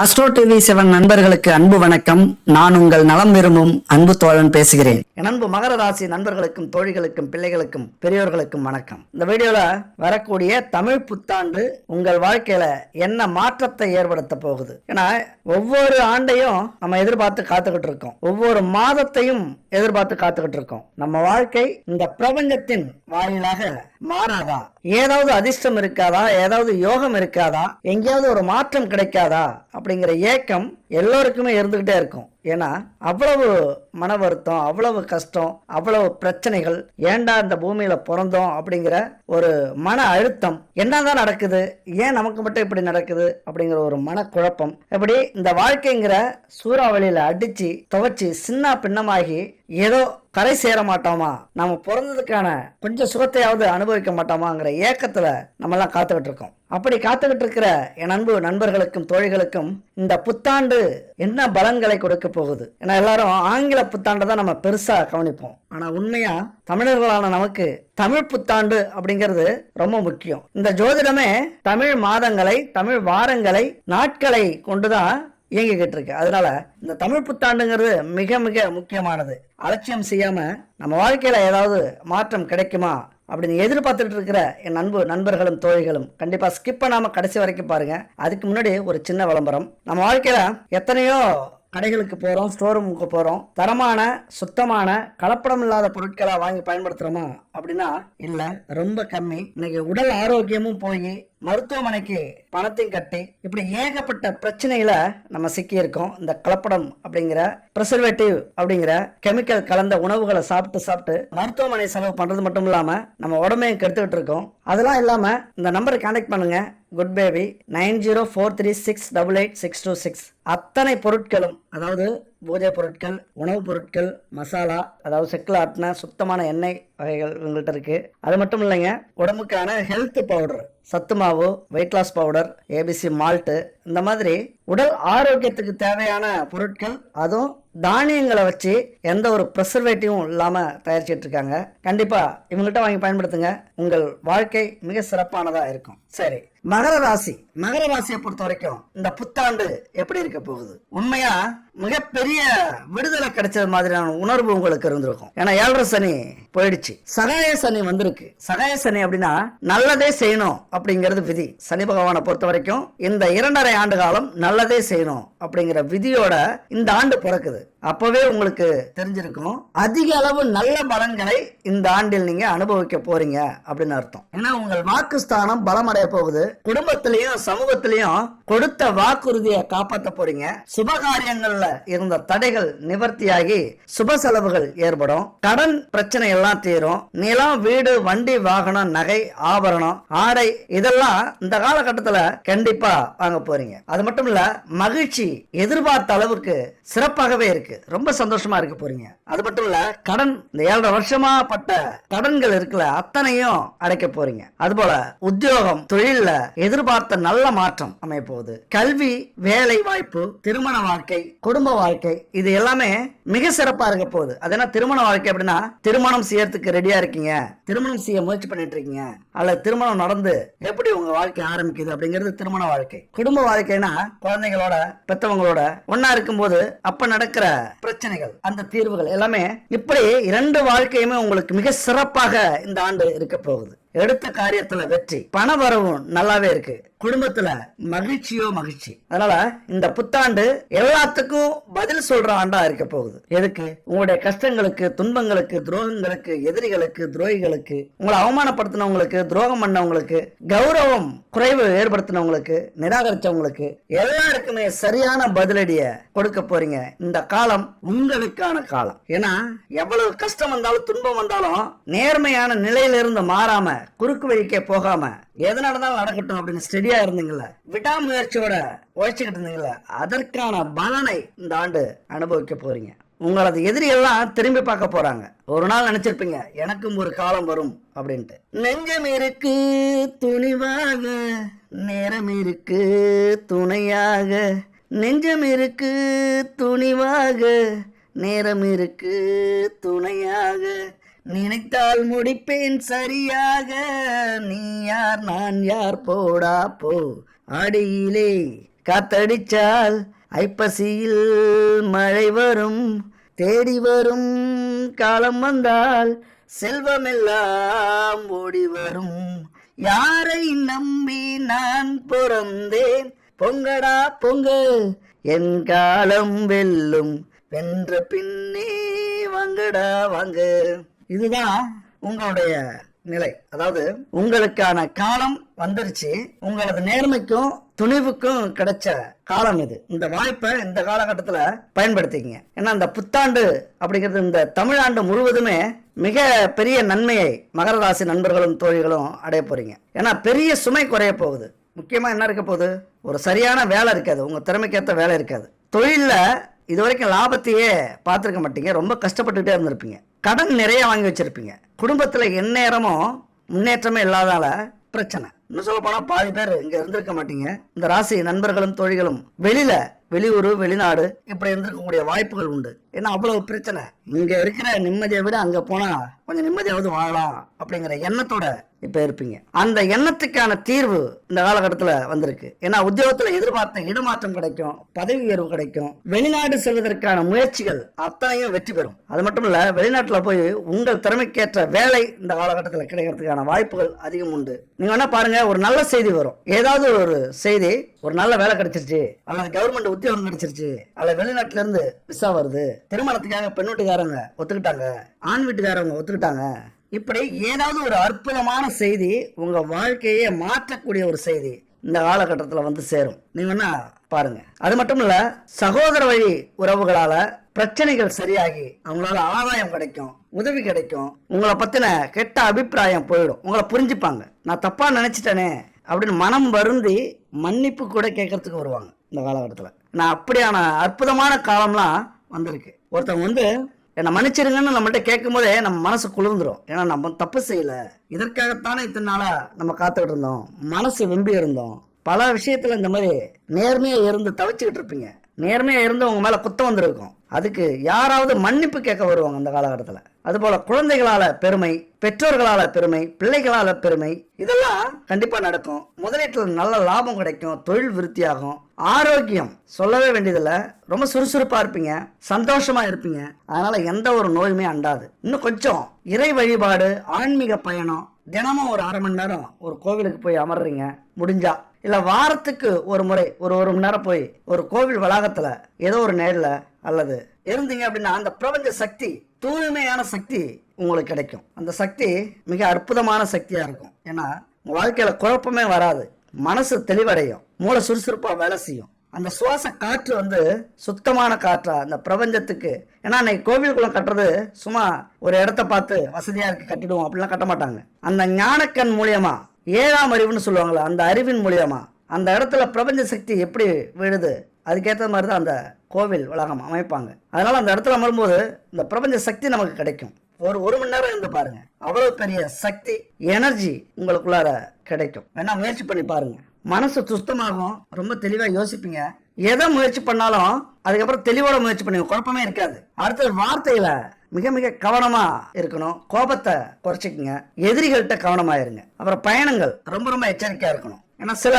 Astro TV seven நண்பர்களுக்கு அன்பு வணக்கம். நான் உங்கள் நலம் விரும்பும் அன்பு தோழன் பேசுகிறேன். என் அன்பு மகர ராசி நண்பர்களுக்கும் தோழிகளுக்கும் பிள்ளைகளுக்கும் பெரியோர்களுக்கும் வணக்கம். இந்த வீடியோல வரக்கூடிய தமிழ் புத்தாண்டு உங்கள் வாழ்க்கையில என்ன மாற்றத்தை ஏற்படுத்த போகுது? ஏன்னா ஒவ்வொரு ஆண்டையும் நம்ம எதிர்பார்த்து காத்துக்கிட்டு இருக்கோம். ஒவ்வொரு மாதத்தையும் எதிர்பார்த்து காத்துக்கிட்டு இருக்கோம். நம்ம வாழ்க்கை இந்த பிரபஞ்சத்தின் வாயிலாக மாறாதா? ஏதாவது அதிர்ஷ்டம் இருக்காதா? ஏதாவது யோகம் இருக்காதா? எங்கேயாவது ஒரு மாற்றம் கிடைக்காதா? அப்படிங்கிற ஏக்கம் எல்லோருக்குமே இருந்துக்கிட்டே இருக்கும். ஏன்னா அவ்வளவு மன வருத்தம் அவ்வளவு கஷ்டம் அவ்வளவு பிரச்சனைகள் ஏண்டா இந்த பூமியில் பிறந்தோம் அப்படிங்கிற ஒரு மன அழுத்தம். என்னதான் நடக்குது? ஏன் நமக்கு மட்டும் இப்படி நடக்குது? அப்படிங்கிற ஒரு மனக்குழப்பம். இப்படி இந்த வாழ்க்கைங்கிற சூறாவளியில் அடித்து துவச்சி சின்ன பின்னமாகி ஏதோ கரை சேர மாட்டோமா? நம்ம பிறந்ததுக்கான கொஞ்சம் சுகத்தையாவது அனுபவிக்க மாட்டோமாங்கிற ஏக்கத்தில் நம்மெல்லாம் காத்துக்கிட்டு இருக்கோம். அப்படி காத்துக்கிட்டு இருக்கிற என் அன்பு நண்பர்களுக்கும் தோழிகளுக்கும் இந்த புத்தாண்டு என்ன பலன்களை கொடுக்க போகுது? ஏன்னா எல்லாரும் ஆங்கில புத்தாண்டை தான் நம்ம பெருசா கவனிப்போம். ஆனா உண்மையா தமிழர்களான நமக்கு தமிழ் புத்தாண்டு அப்படிங்கிறது ரொம்ப முக்கியம். இந்த ஜோதிடமே தமிழ் மாதங்களை தமிழ் வாரங்களை நாட்களை கொண்டுதான் இயங்கிக்கிட்டு இருக்கு. அதனால இந்த தமிழ் புத்தாண்டுங்கிறது மிக மிக முக்கியமானது. அலட்சியம் செய்யாம நம்ம வாழ்க்கையில ஏதாவது மாற்றம் கிடைக்குமா? அப்படின்னு எதிர்பார்த்துட்டு இருக்கிற என் அன்பு நண்பர்களும் தோழிகளும் கண்டிப்பாக ஸ்கிப் பண்ணாமல் கடைசி வரைக்கும் பாருங்கள் அதுக்கு முன்னாடி ஒரு சின்ன விளம்பரம். நம்ம வாழ்க்கையில் எத்தனையோ கடைகளுக்கு போகிறோம் ஸ்டோர் ரூமுக்கு போகிறோம் தரமான சுத்தமான கலப்படம் இல்லாத பொருட்களை வாங்கி பயன்படுத்துகிறோமா அப்படின்னா இல்லை ரொம்ப கம்மி. இன்னைக்கு உடல் ஆரோக்கியமும் போய் மருத்துவமனைக்கு பணத்தையும் கட்டி இப்படி ஏகப்பட்ட பிரச்சனையில நம்ம சிக்கி இருக்கோம் இந்த கலப்படம் அப்படிங்கிற ப்ரிசர்வேட்டிவ் அப்படிங்கிற கெமிக்கல் கலந்த உணவுகளை சாப்பிட்டு சாப்பிட்டு மருத்துவமனை செலவு பண்றது மட்டும் இல்லாம நம்ம உடம்பையும் கெடுத்துக்கிட்டு இருக்கோம். அதெல்லாம் இல்லாம இந்த நம்பரை கான்டாக்ட் பண்ணுங்க. Good baby. Nine zero four three six double eight six two six. அத்தனை பொருட்களும் அதாவது பூஜை பொருட்கள் உணவுப் பொருட்கள் மசாலா அதாவது செக்கில் ஆட்டின சுத்தமான எண்ணெய் வகைகள் உங்கள்கிட்ட இருக்கு. அது மட்டும் இல்லைங்க உடம்புக்கான ஹெல்த் பவுடர் சத்து மாவு weight loss powder ABC malt இந்த மாதிரி உடல் ஆரோக்கியத்துக்கு தேவையான பொருட்கள் அதுவும் தானியங்களை வச்சு எந்த ஒரு ப்ரெசர்வேட்டிவும் இல்லாமல் தயாரிச்சிட்டு இருக்காங்க. கண்டிப்பாக இவங்கள்ட்ட வாங்கி பயன்படுத்துங்க. உங்கள் வாழ்க்கை மிக சிறப்பானதாக இருக்கும். சரி மகர ராசி. மகர ராசியை பொறுத்த வரைக்கும் இந்த புத்தாண்டு எப்படி இருக்க போகுது? உண்மையா மிகப்பெரிய விடுதலை கிடைச்சது மாதிரியான உணர்வு உங்களுக்கு இருந்திருக்கும். ஏன்னா ஏழரை சனி போயிடுச்சு. சகாய சனி வந்திருக்கு. சகாய சனி அப்படின்னா நல்லதே செய்யணும் அப்படிங்கிறது விதி. சனி பகவானை பொறுத்த வரைக்கும் இந்த இரண்டரை ஆண்டு காலம் நல்லதே செய்யணும் அப்படிங்கிற விதியோட இந்த ஆண்டு பிறக்குது. அப்பவே உங்களுக்கு தெரிஞ்சிருக்கும். அதிக அளவு நல்ல பலன்களை இந்த ஆண்டில் நீங்க அனுபவிக்க போறீங்க அப்படின்னு அர்த்தம். ஏன்னா உங்கள் வாக்குஸ்தானம் பலமடைய போகுது. குடும்பத்திலையும் சமூகத்திலையும் கொடுத்த வாக்குறுதியை காப்பாற்ற போறீங்க. சுபகாரியங்கள்ல இருந்த தடைகள் நிவர்த்தியாகி சுப செலவுகள் ஏற்படும். கடன் பிரச்சனை எல்லாம் தீரும். நிலம் வீடு வண்டி வாகனம் நகை ஆபரணம் ஆடை இதெல்லாம் இந்த காலகட்டத்துல கண்டிப்பா வாங்க போறீங்க. அது மட்டும் இல்ல மகிழ்ச்சி எதிர்பார்த்த அளவுக்கு சிறப்பாகவே இருக்கு. ரொம்ப சந்தோஷமா இருக்க போறீங்க. அது மட்டும் இல்ல கடன் இந்த ஏழரை வருஷமா பட்ட கடன்கள் இருக்குல்ல அத்தனையும் அடைக்க போறீங்க. அதுபோல உத்தியோகம் தொழில எதிர்பார்த்த நல்ல மாற்றம் அமைய போகுது கல்வி வேலை வாய்ப்பு திருமண வாழ்க்கை குடும்ப வாழ்க்கை இது எல்லாமே மிக சிறப்பா இருக்க போகுது. அது என்ன திருமண வாழ்க்கை அப்படின்னா திருமணம் செய்யறதுக்கு ரெடியா இருக்கீங்க. திருமணம் செய்ய முயற்சி பண்ணிட்டு இருக்கீங்க. அல்லது திருமணம் நடந்து எப்படி உங்க வாழ்க்கை ஆரம்பிக்குது அப்படிங்கிறது திருமண வாழ்க்கை. குடும்ப வாழ்க்கைனா குழந்தைகளோட பெத்தவங்களோட ஒன்னா இருக்கும்போது அப்ப நடக்கிற பிரச்சனைகள் அந்த தீர்வுகள் எல்லாமே இப்படி இரண்டு வாழ்க்கையுமே உங்களுக்கு மிக சிறப்பாக இந்த ஆண்டு இருக்க போகுது. எடுத்த காரியத்துல வெற்றி. பண வரவும் நல்லாவே இருக்கு. குடும்பத்துல மகிழ்ச்சியோ மகிழ்ச்சி. அதனால இந்த புத்தாண்டு எல்லாத்துக்கும் பதில் சொல்ற ஆண்டா இருக்க போகுது. எதுக்கு? உங்களுடைய கஷ்டங்களுக்கு துன்பங்களுக்கு துரோகங்களுக்கு எதிரிகளுக்கு துரோகிகளுக்கு உங்களை அவமானப்படுத்தினவங்களுக்கு துரோகம் பண்ணவங்களுக்கு கௌரவம் குறைவு ஏற்படுத்தினவங்களுக்கு நிராகரிச்சவங்களுக்கு எல்லாருக்குமே சரியான பதிலடிய கொடுக்க போறீங்க. இந்த காலம் உங்களுக்கான காலம். ஏன்னா எவ்வளவு கஷ்டம் வந்தாலும் துன்பம் வந்தாலும் நேர்மையான நிலையிலிருந்து மாறாம குறுக்கு வழிக்கே போகாம எது நடந்தாலும் நடக்கட்டும் அப்படின்னு ஸ்டெடியா இருந்தீங்கல்ல? விடாமுயற்சியோட உழைச்சுக்கிட்டு இருந்தீங்கல்ல? அதற்கான பலனை இந்த ஆண்டு அனுபவிக்க போறீங்க. உங்களது எதிரி எல்லாம் திரும்பி பார்க்க போறாங்க. ஒரு நாள் நினைச்சிருப்பீங்க எனக்கும் ஒரு காலம் வரும் அப்படின்ட்டு. நெஞ்சம் இருக்கு துணிவாக நேரம் இருக்கு துணையாக நெஞ்சம் இருக்கு துணிவாக நேரம் இருக்கு துணையாக நினைத்தால் முடிப்பேன் சரியாக. நீ யார் நான் யார்? போடா போ. அடியிலே காத்தடிச்சால் ஐப்பசியில் மழை வரும். தேடி வரும் காலம் வந்தால் செல்வமெல்லாம் ஓடி வரும். யாரை நம்பி நான் பிறந்தேன்? பொங்கடா பொங்க. என் காலம் வெல்லும். வென்ற பின்னே வாங்கடா வாங்க. இதுதான் உங்களுடைய நிலை. அதாவது உங்களுக்கான காலம் வந்துருச்சு. உங்களது நேர்மைக்கும் துணிவுக்கும் கிடைச்ச காலம் இது. இந்த வாய்ப்பை இந்த காலகட்டத்தில் பயன்படுத்திக்கங்க. ஏன்னா இந்த புத்தாண்டு அப்படிங்கிறது இந்த தமிழாண்டு முழுவதுமே மிக பெரிய நன்மையை மகர ராசி நண்பர்களும் தோழிகளும் அடைய போறீங்க. ஏன்னா பெரிய சுமை குறைய போகுது. முக்கியமாக என்ன இருக்க போகுது? ஒரு சரியான வேலை இருக்காது. உங்கள் திறமைக்கேற்ற வேலை இருக்காது. தொழிலில் இது வரைக்கும் லாபத்தையே பார்த்துருக்க மாட்டீங்க. ரொம்ப கஷ்டப்பட்டுக்கிட்டே இருந்திருப்பீங்க. கடன் நிறைய வாங்கி வச்சிருப்பீங்க. குடும்பத்தில் எந்நேரமும் முன்னேற்றமே இல்லாதால பிரச்சனை. இன்னும் சொல்ல போனா பாதி பேர் இங்க இருந்திருக்க மாட்டீங்க. இந்த ராசி நண்பர்களும் தொழில்களும் வெளியில வெளியூர் வெளிநாடு இப்படி இருந்திருக்கக்கூடிய வாய்ப்புகள் உண்டு. ஏன்னா அவ்வளவு பிரச்சனை. இங்க இருக்கிற நிம்மதியை விட அங்க போனா கொஞ்சம் நிம்மதியாவது வாழலாம் அப்படிங்கிற எண்ணத்தோட இப்ப இருப்பீங்க. அந்த எண்ணத்துக்கான தீர்வு இந்த காலகட்டத்துல வந்திருக்கு. ஏன்னா உத்தியோகத்துல எதிர்பார்த்த இடமாற்றம் கிடைக்கும் பதவி உயர்வு கிடைக்கும். வெளிநாடு செல்வதற்கான முயற்சிகள் அத்தனையும் வெற்றி பெறும். அது மட்டும் இல்ல வெளிநாட்டுல போய் உங்கள் திறமைக்கேற்ற வேலை இந்த காலகட்டத்தில் கிடைக்கிறதுக்கான வாய்ப்புகள் அதிகம் உண்டு. நீங்கள் வேணால் பாருங்கள் ஒரு நல்ல செய்தி வரும். ஏதாவது ஒரு செய்தி ஒரு நல்ல வேலை கிடைச்சிருச்சு அல்லது கவர்மெண்ட் உத்தியோகம் கிடைச்சிருச்சு அல்லது வெளிநாட்டுல இருந்து விசா வருது திருமணத்துக்காக பெண் வீட்டுக்காரங்க ஒத்துக்கிட்டாங்க ஆண் வீட்டுக்காரவங்க ஒத்துக்கிட்டாங்க இப்படி ஏதாவது ஒரு அற்புதமான செய்தி உங்கள் வாழ்க்கையே மாற்றக்கூடிய ஒரு செய்தி இந்த காலகட்டத்தில் வந்து சேரும். நீங்கள் வேணா பாருங்கள் அது மட்டும் இல்லை சகோதர வழி உறவுகளால் பிரச்சனைகள் சரியாகி அவங்களால ஆதாயம் கிடைக்கும் உதவி கிடைக்கும். உங்களை பத்தின கெட்ட அபிப்பிராயம் போயிடும். உங்களை புரிஞ்சுப்பாங்க. நான் தப்பா நினைச்சிட்டேனே அப்படின்னு மனம் வருந்தி மன்னிப்பு கூட கேட்கறதுக்கு வருவாங்க இந்த காலகட்டத்தில். நான் அப்படியான அற்புதமான காலம்லாம் வந்திருக்கு. ஒருத்தவங்க வந்து என்னை மன்னிச்சிருங்கன்னு நம்மள்ட்ட கேட்கும் போதே நம்ம மனசு குளிர்ந்துடும் ஏன்னா நம்ம தப்பு செய்யல. இதற்காகத்தானே இத்தனை நாளாக நம்ம காத்துக்கிட்டு இருந்தோம். மனசு வெம்பி இருந்தோம். பல விஷயத்தில் இந்த மாதிரி நேர்மையாக இருந்து தவிச்சுக்கிட்டு இருப்பீங்க. நேர்மையாக இருந்து உங்கள் மேலே குத்தம் வந்திருக்கும். அதுக்கு யாராவது மன்னிப்பு கேட்க வருவாங்க அந்த காலகட்டத்தில். அதுபோல் குழந்தைகளால் பெருமை பெற்றோர்களால் பெருமை பிள்ளைகளால் பெருமை இதெல்லாம் கண்டிப்பாக நடக்கும். முதலீட்டில் நல்ல லாபம் கிடைக்கும் தொழில் விருத்தியாகும் ஆரோக்கியம். சொல்லவே வேண்டியதில்ல. ரொம்ப சுறுசுறுப்பாக இருப்பீங்க சந்தோஷமாக இருப்பீங்க. அதனால் எந்த ஒரு நோயுமே அண்டாது. இன்னும் கொஞ்சம் இறை வழிபாடு ஆன்மீக பயணம். தினமும் ஒரு அரை மணி நேரம் ஒரு கோவிலுக்கு போய் அமர்றீங்க முடிஞ்சா இல்லை வாரத்துக்கு ஒரு முறை ஒரு ஒரு மணி நேரம் போய் ஒரு கோவில் வளாகத்தில் ஏதோ ஒரு நேரில் அல்லது இருந்தீங்க அப்படின்னா அந்த பிரபஞ்ச சக்தி தூய்மையான சக்தி உங்களுக்கு கிடைக்கும். அந்த சக்தி மிக அற்புதமான சக்தியாக இருக்கும். ஏன்னா உங்கள் வாழ்க்கையில் குழப்பமே வராது. மனசு தெளிவடையும். மூளை சுறுசுறுப்பாக வேலை செய்யும். அந்த சுவாச காற்று வந்து சுத்தமான காற்றா அந்த பிரபஞ்சத்துக்கு. ஏன்னா அன்னைக்கு கோவிலுக்குள்ள கட்டுறது சும்மா ஒரு இடத்த பார்த்து வசதியாக இருக்கு கட்டிடுவோம் அப்படிலாம் கட்ட மாட்டாங்க. அந்த ஞானக்கண் மூலியமாக ஏழாம் அறிவுன்னு சொல்லுவாங்களே அந்த அறிவின் மூலியமாக அந்த இடத்துல பிரபஞ்ச சக்தி எப்படி விழுது அதுக்கேற்ற மாதிரி தான் அந்த கோவில் வளாகம் அமைப்பாங்க. அதனால் அந்த இடத்துல அமரும்போது இந்த பிரபஞ்ச சக்தி நமக்கு கிடைக்கும். ஒரு ஒரு மணி நேரம் இருந்து பாருங்க. அவ்வளோ பெரிய சக்தி எனர்ஜி உங்களுக்குள்ளார கிடைக்கும். வேணா முயற்சி பண்ணி பாருங்க. மனசு சுத்தமாகும். ரொம்ப தெளிவாக யோசிப்பீங்க. எதை முயற்சி பண்ணாலும் அதுக்கப்புறம் தெளிவோட முயற்சி பண்ணுங்க குழப்பமே இருக்காது. அடுத்தது வார்த்தையில மிக மிக கவனமா இருக்கணும். கோபத்தை குறைச்சிக்கங்க. எதிரிகள்கிட்ட கவனமா இருங்க. அப்புறம் பயணங்கள் ரொம்ப ரொம்ப எச்சரிக்கையா இருக்கணும். ஏன்னா சில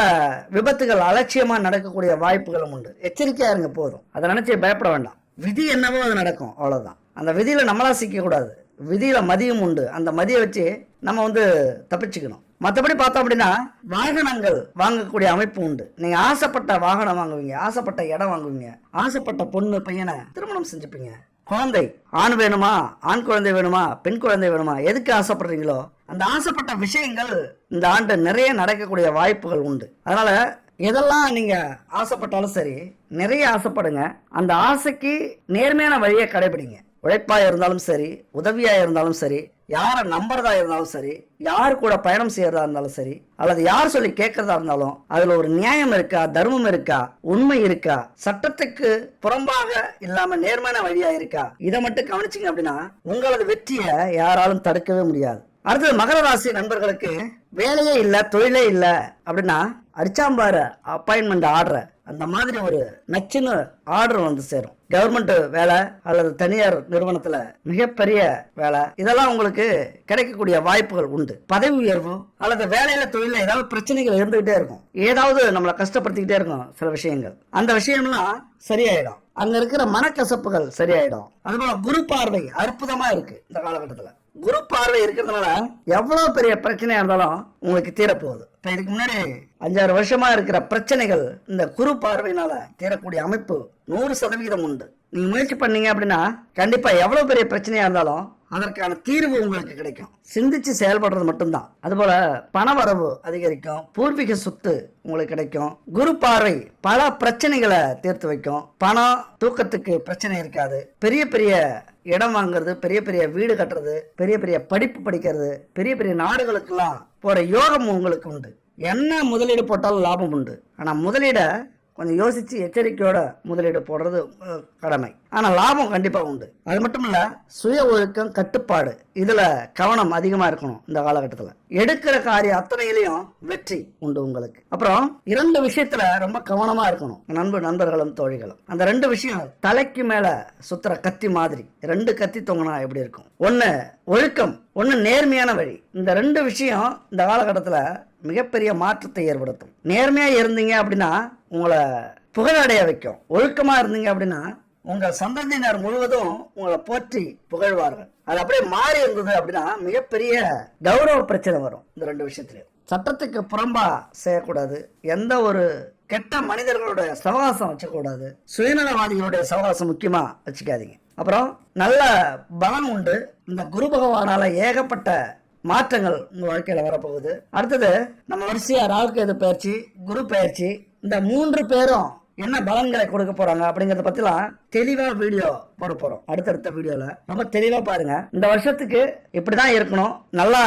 விபத்துகள் அலட்சியமாக நடக்கக்கூடிய வாய்ப்புகளும் உண்டு. எச்சரிக்கையாக இருங்க போதும். அதை நினச்சி பயப்பட வேண்டாம். விதி என்னவோ அது நடக்கும். அவ்வளோதான் அந்த விதியில் நம்மளா சிக்கக்கூடாது. விதியில் மதியம் உண்டு. அந்த மதியை வச்சு நம்ம வந்து தப்பிச்சுக்கணும். மற்றபடி பார்த்தோம் அப்படின்னா வாகனங்கள் வாங்கக்கூடிய அமைப்பு உண்டு. நீங்கள் ஆசைப்பட்ட வாகனம் வாங்குவீங்க. ஆசைப்பட்ட இடம் வாங்குவீங்க. ஆசைப்பட்ட பொண்ணு பையனை திருமணம் செஞ்சுப்பீங்க. குழந்தை ஆண் வேணுமா ஆண் குழந்தை வேணுமா பெண் குழந்தை வேணுமா எதுக்கு ஆசைப்படுறீங்களோ அந்த ஆசைப்பட்ட விஷயங்கள் இந்த ஆண்டு நிறைய நடக்கக்கூடிய வாய்ப்புகள் உண்டு. அதனால எதெல்லாம் நீங்க ஆசைப்பட்டாலும் சரி நிறைய ஆசைப்படுங்க. அந்த ஆசைக்கு நேர்மையான வழியை கடைபிடிங்க. உழைப்பா இருந்தாலும் சரி உதவியா இருந்தாலும் சரி யாரை நம்புறதா இருந்தாலும் சரி யார் கூட பயணம் செய்யறதா இருந்தாலும் சரி அல்லது யார் சொல்லி கேட்கறதா இருந்தாலும் அதுல ஒரு நியாயம் இருக்கா தர்மம் இருக்கா உண்மை இருக்கா சட்டத்துக்கு புறம்பாக இல்லாம நேர்மையான வழியா இருக்கா இதை மட்டும் கவனிச்சிங்க அப்படின்னா உங்களது வெற்றியை யாராலும் தடுக்கவே முடியாது. அடுத்தது மகர ராசி நண்பர்களுக்கு வேலையே இல்லை தொழிலே இல்லை அப்படின்னா அடிச்சாம்பாரு அப்பாயின்மெண்ட் ஆர்டர் அந்த மாதிரி ஒரு நச்சுன்னு ஆர்டர் வந்து சேரும். கவர்மெண்ட் வேலை அல்லது தனியார் நிறுவனத்துல மிகப்பெரிய வேலை. இதெல்லாம் உங்களுக்கு கிடைக்கக்கூடிய வாய்ப்புகள் உண்டு. பதவி உயர்வு அல்லது வேலையில தொழில ஏதாவது பிரச்சனைகள் இருந்துகிட்டே இருக்கும். ஏதாவது நம்மளை கஷ்டப்படுத்திக்கிட்டே இருக்கும் சில விஷயங்கள். அந்த விஷயம்லாம் சரியாயிடும். அங்க இருக்கிற மனக்கசப்புகள் சரியாயிடும். அதுபோல குரு பார்வை அற்புதமா இருக்கு இந்த காலகட்டத்தில். குரு பார்வை இருக்கிறதுனால எவ்வளவு பெரிய பிரச்சனையா இருந்தாலும் உங்களுக்கு தீரப்போகுது. இப்போ இதுக்கு முன்னாடி அஞ்சாறு வருஷமா இருக்கிற பிரச்சனைகள் இந்த குரு பார்வையினால தீரக்கூடிய அமைப்பு நூறு சதவீதம் உண்டு. நீங்க முயற்சி பண்ணீங்க அப்படின்னா கண்டிப்பா எவ்வளவு பெரிய பிரச்சனையா இருந்தாலும் அதற்கான தீர்வு உங்களுக்கு கிடைக்கும். சிந்திச்சு செயல்படுறது மட்டும்தான். அதுபோல பண வரவு அதிகரிக்கும். பூர்வீக சொத்து உங்களுக்கு கிடைக்கும். குரு பார்வை பல பிரச்சனைகளை தீர்த்து வைக்கும். பணம் தூக்கத்துக்கு பிரச்சனை இருக்காது. பெரிய பெரிய இடம் வாங்குறது பெரிய பெரிய வீடு கட்டுறது பெரிய பெரிய படிப்பு படிக்கிறது பெரிய பெரிய நாடுகளுக்கெல்லாம் போற யோகம் உங்களுக்கு உண்டு. என்ன முதலீடு போட்டாலும் லாபம் உண்டு. ஆனா முதலீட கொஞ்சம் யோசித்து எச்சரிக்கையோட முதலீடு போடுறது கடமை. ஆனால் லாபம் கண்டிப்பாக உண்டு. அது மட்டும் இல்லை சுய ஒழுக்கம் கட்டுப்பாடு இதில் கவனம் அதிகமாக இருக்கணும் இந்த காலகட்டத்தில். எடுக்கிற காரியம் அத்தனையிலையும் வெற்றி உண்டு உங்களுக்கு. அப்புறம் இரண்டு விஷயத்தில் ரொம்ப கவனமாக இருக்கணும். நண்பு நண்பர்களும் தோழிகளும். அந்த ரெண்டு விஷயம் தலைக்கு மேலே சுற்றுற கத்தி மாதிரி ரெண்டு கத்தி தொங்கினா எப்படி இருக்கும்? ஒன்று ஒழுக்கம் ஒன்று நேர்மையான வழி. இந்த ரெண்டு விஷயம் இந்த காலகட்டத்தில் மிகப்பெரிய மாற்றத்தை ஏற்படுத்தும். நேர்மையாக இருந்தீங்க அப்படின்னா உங்களை புகழடைய வைக்கும். ஒழுக்கமாக இருந்தீங்க அப்படின்னா உங்கள் சந்ததியினர் முழுவதும் உங்களை போற்றி புகழ்வார்கள். அது அப்படியே மாறி இருந்தது அப்படின்னா மிகப்பெரிய கௌரவ பிரச்சனை வரும் இந்த ரெண்டு விஷயத்துலையும் சட்டத்துக்கு புறம்பா செய்யக்கூடாது. எந்த ஒரு கெட்ட மனிதர்களோட சவகாசம் வச்சக்கூடாது சுயநலவாதிகளுடைய சவகாசம் முக்கியமாக வச்சுக்காதீங்க. அப்புறம் நல்ல பலன் உண்டு. இந்த குரு பகவானால் ஏகப்பட்ட மாற்றங்கள் உங்கள் வாழ்க்கையில் வரப்போகுது. அடுத்தது நம்ம வரிசையாக ராகுகேது பயிற்சி குரு பயிற்சி இந்த மூன்று பேரும் என்ன பலன்களை கொடுக்க போறாங்க அப்படிங்கறத பத்திலாம் தெளிவா வீடியோ போட போறோம். அடுத்தடுத்த வீடியோல ரொம்ப தெளிவா பாருங்க. இந்த வருஷத்துக்கு இப்படிதான் இருக்கணும். நல்லா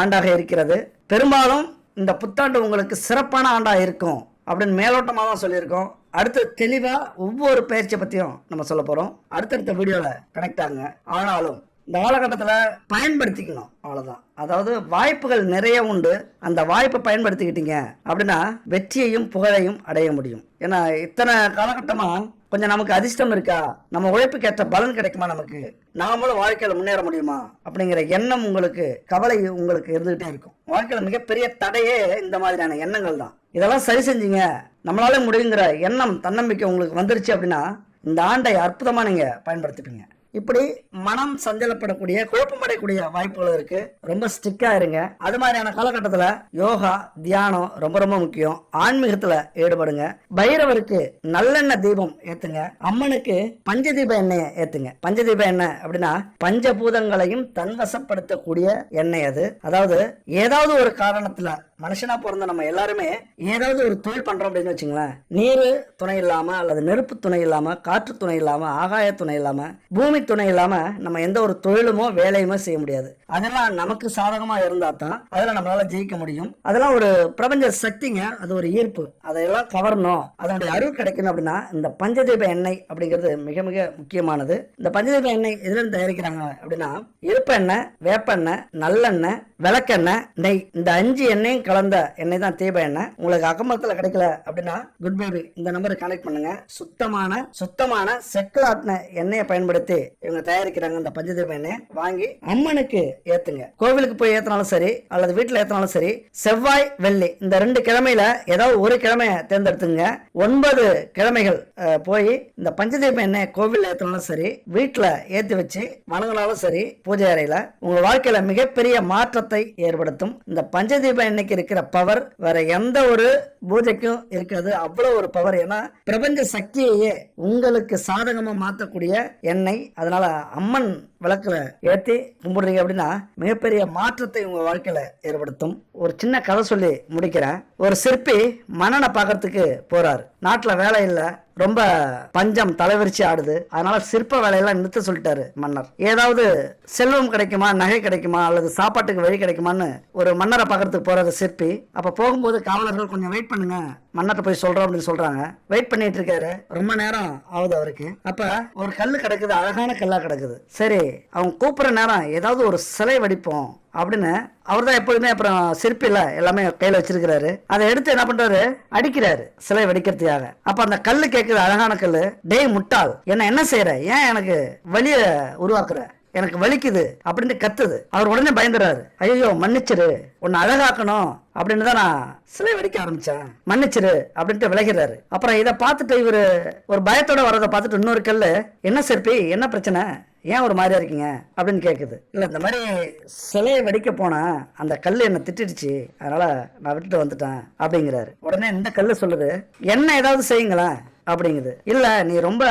ஆண்டாக இருக்கிறது. பெரும்பாலும் இந்த புத்தாண்டு உங்களுக்கு சிறப்பான ஆண்டாக இருக்கும் அப்படின்னு மேலோட்டமாக தான் சொல்லியிருக்கோம். அடுத்து தெளிவா ஒவ்வொரு பயிற்சியை பத்தியும் நம்ம சொல்ல போறோம். அடுத்தடுத்த வீடியோல கனெக்ட் ஆகுங்க. ஆனாலும் இந்த காலகட்டத்தில் பயன்படுத்திக்கணும் அவ்வளோதான் அதாவது வாய்ப்புகள் நிறைய உண்டு. அந்த வாய்ப்பை பயன்படுத்திக்கிட்டீங்க அப்படின்னா வெற்றியையும் புகழையும் அடைய முடியும். ஏன்னா இத்தனை காலகட்டமாக கொஞ்சம் நமக்கு அதிர்ஷ்டம் இருக்கா? நம்ம உழைப்புக்கு ஏற்ற பலன் கிடைக்குமா நமக்கு? நாமளும் வாழ்க்கையில் முன்னேற முடியுமா? அப்படிங்கிற எண்ணம் உங்களுக்கு கவலை உங்களுக்கு இருந்துகிட்டே இருக்கும். வாழ்க்கையில் மிகப்பெரிய தடையே இந்த மாதிரியான எண்ணங்கள் தான். இதெல்லாம் சரி செஞ்சீங்க. நம்மளால முடியுங்கிற எண்ணம் தன்னம்பிக்கை உங்களுக்கு வந்துருச்சு அப்படின்னா இந்த ஆண்டை அற்புதமாக நீங்கள் பயன்படுத்திப்பீங்க. இப்படி மனம் சஞ்சலப்படக்கூடிய குழப்பமடையக்கூடிய வாய்ப்புகள் இருக்கு. ரொம்ப ஸ்ட்ரிக்டா இருங்க. அது மாதிரியான காலகட்டத்தில் யோகா தியானம் ரொம்ப ரொம்ப முக்கியம். ஆன்மீகத்துல ஈடுபடுங்க. பைரவருக்கு நல்லெண்ணெய் தீபம் ஏத்துங்க. அம்மனுக்கு பஞ்சதீப எண்ணெயை ஏத்துங்க. பஞ்சதீப எண்ணெய் அப்படின்னா பஞ்சபூதங்களையும் தன்வசப்படுத்தக்கூடிய எண்ணெய் அது. அதாவது ஏதாவது ஒரு காரணத்துல மனுஷனா பிறந்த நம்ம எல்லாருமே ஏதாவது ஒரு தொழில் பண்றோம் அப்படின்னு வச்சுங்களேன். நீர் துணை இல்லாம அல்லது நெருப்பு துணை இல்லாம காற்று துணை இல்லாம ஆகாய துணை இல்லாம பூமி துணை இல்லாம நம்ம எந்த ஒரு தொழிலுமோ வேலையுமோ செய்ய முடியாது. அதெல்லாம் நமக்கு சாதகமா இருந்தா தான் அதுல நம்மளால ஜெயிக்க முடியும். அதெல்லாம் ஒரு பிரபஞ்ச சக்திங்க. அது ஒரு ஈர்ப்பு. அதையெல்லாம் கவரணும். அதனுடைய அறிவு கிடைக்கணும் அப்படின்னா இந்த பஞ்சதீப எண்ணெய் அப்படிங்கிறது மிக மிக முக்கியமானது. இந்த பஞ்சதீப எண்ணெய் எதுல இருந்து தயாரிக்கிறாங்க அப்படின்னா இருப்பெண்ணெய் வேப்பெண்ணெய் நல்லெண்ணெய் விளக்கெண்ணெய் நெய். இந்த அஞ்சு எண்ணெயும் கலந்த எண்ணெய் தான் தீப எண்ணெய். உங்களுக்கு அகமத்துல கிடைக்கல அப்படின்னா குட் பேபி இந்த நம்பருக்கு கனெக்ட் பண்ணுங்க. சுத்தமான சுத்தமான செக்கலாட்டின எண்ணெயை பயன்படுத்தி இவங்க தயாரிக்கிறாங்க இந்த பஞ்சதீப எண்ணெய் வாங்கி அம்மனுக்கு ஏத்துங்க. கோவிலுக்கு போய் ஏத்தினாலும் சரி அல்லது வீட்டுல ஏத்தினாலும் சரி செவ்வாய் வெள்ளி இந்த ரெண்டு கிழமையில ஏதாவது ஒரு கிழமைய தேர்ந்தெடுத்துங்க. ஒன்பது கிழமைகள் போய் இந்த பஞ்சதீபம் எண்ணெய் கோவிலில் ஏத்தினாலும் சரி வீட்டுல ஏத்தி வச்சு வணங்கினாலும் சரி பூஜை அறையில உங்க வாழ்க்கையில மிகப்பெரிய மாற்றத்தை ஏற்படுத்தும். இந்த பஞ்சதீப எண்ணெய்க்கு இருக்கிற பவர் வேற எந்த ஒரு பூஜைக்கும் இருக்காது. அவ்வளவு ஒரு பவர் ஏன்னா பிரபஞ்ச சக்தியையே உங்களுக்கு சாதகமா மாத்தக்கூடிய எண்ணெய் அதனால் அம்மன் விளக்கில் ஏற்றி கும்பிடுறீங்க அப்படின்னா மிகப்பெரிய மாற்றத்தை உங்கள் வாழ்க்கையில் ஏற்படுத்தும். ஒரு சின்ன கதை சொல்லி முடிக்கிறேன். ஒரு சிற்பி மன்னனை பார்க்கறதுக்கு போகிறார் நாட்டில் வேலை இல்லை. ரொம்ப பஞ்சம் தலைவிரிச்சு ஆடுது. அதனால சிற்ப வேலையெல்லாம் நிறுத்த சொல்லிட்டாரு மன்னர். ஏதாவது செல்வம் கிடைக்குமா நகை கிடைக்குமா அல்லது சாப்பாட்டுக்கு வழி கிடைக்குமான்னு ஒரு மன்னரை பார்க்கறதுக்கு போறாரு சிற்பி. அப்ப போகும்போது காவலர்கள் கொஞ்சம் வெயிட் பண்ணுங்க. மன்னர்கிட்ட போய் சொல்றோம் அப்படின்னு சொல்றாங்க. வெயிட் பண்ணிட்டு இருக்காரு. ரொம்ப நேரம் ஆகுது அவருக்கு. அப்ப ஒரு கல் கிடக்குது அழகான கல்லா கிடக்குது. சரி அவங்க கூப்பிட்ற நேரம் ஏதாவது ஒரு சிலை வடிப்போம் அப்படின்னு அவர் தான் எப்பொழுதுமே அப்புறம் சிற்பில எல்லாமே கையில் வச்சிருக்கிறாரு. அதை எடுத்து என்ன பண்றாரு? அடிக்கிறாரு சிலை வடிக்கிறதுக்காக. அப்ப அந்த கல் கேட்குது அழகான கல் டேய் முட்டாள் என்ன என்ன செய்யற ஏன் எனக்கு வலிய உருவாக்குற? எனக்கு வலிக்குது அப்படின்னு கத்துது. அவர் உடனே பயந்துறாரு. ஐயோ மன்னிச்சிரு. உன்னை அழகாக்கணும் அப்படின்னு தான் நான் சிலை வெடிக்க ஆரம்பிச்சேன். மன்னிச்சிரு அப்படின்ட்டு விலகிறாரு. அப்புறம் இதை பார்த்துட்டு இவர் ஒரு பயத்தோட வர்றதை பார்த்துட்டு இன்னொரு கல் என்ன சிற்பி என்ன பிரச்சனை? ஏன் ஒரு மாதிரியா இருக்கீங்க? அப்படின்னு கேட்குது இல்லை இந்த மாதிரி சிலையை வெடிக்க போனால் அந்த கல் என்னை திட்டிடுச்சு. அதனால் நான் விட்டுட்டு வந்துட்டேன் அப்படிங்கிறாரு. உடனே இந்த கல் சொல்லுது என்ன ஏதாவது செய்யுங்களேன்? அப்படிங்குது. இல்லை நீ ரொம்ப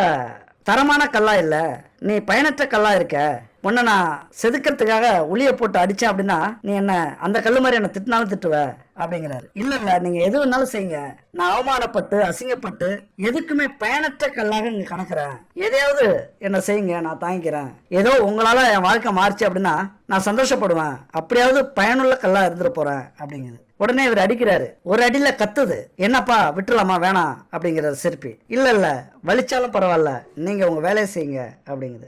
தரமான கல்லா இல்லை. நீ பயனற்ற கல்லா இருக்க. உன்னை நான் செதுக்கிறதுக்காக உளிய போட்டு அடிச்சேன் அப்படின்னா நீ என்ன அந்த கல்லு மாதிரி என்ன திட்டினாலும் திட்டுவ? அப்படிங்கிறாரு. இல்ல இல்ல நீங்க எது வேணாலும் செய்யுங்க. நான் அவமானப்பட்டு அசிங்கப்பட்டு எதுக்குமே பயனற்ற கல்லாக இங்க கணக்குறேன். எதையாவது என்ன செய்யுங்க நான் தாங்கிக்கிறேன். ஏதோ உங்களால என் வாழ்க்கை மாறுச்சு அப்படின்னா நான் சந்தோஷப்படுவேன். அப்படியாவது பயனுள்ள கல்லா இருந்துட்டு போறேன் அப்படிங்குது உடனே இவர் அடிக்கிறாரு. ஒரு அடியில கத்துது. என்னப்பா விட்டுலாமா வேணாம் அப்படிங்கிறாரு சிற்பி. இல்ல இல்ல வலிச்சாலும் பரவாயில்ல. நீங்க உங்க வேலையை செய்யுங்க அப்படிங்குது.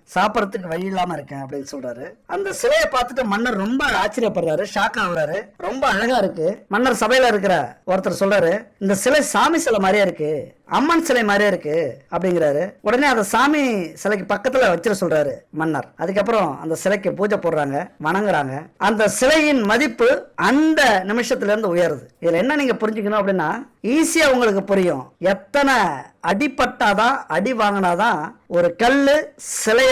சாப்பிட்றதுக்கு வழி இல்லாம இருக்கேன் அப்படின்னு சொல்றாரு. அந்த சிலையை பார்த்துட்டு மன்னர் ரொம்ப ஆச்சரியப்படுறாரு ஷாக் ஆகுறாரு. ரொம்ப அழகா இருக்கு. மன்னர் சபையில இருக்கிற ஒருத்தர் சொல்றாரு இந்த சிலை சாமி சிலை மாதிரியே இருக்கு. அம்மன் சிலை மாதிரியே இருக்கு. அப்படிங்கிறாரு. உடனே அந்த சாமி சிலைக்கு பக்கத்துல வச்சிட சொல்றாரு மன்னர். அதுக்கப்புறம் அந்த சிலைக்கு பூஜை போடுறாங்க வணங்குறாங்க. அந்த சிலையின் மதிப்பு அந்த நிமிஷத்துல இருந்து உயருது. இதுல என்ன நீங்க புரிஞ்சுக்கணும் அப்படின்னா ஈஸியா உங்களுக்கு புரியும். எத்தனை அடிப்பட்டாதான் அடி வாங்கினாதான் ஒரு கல்லு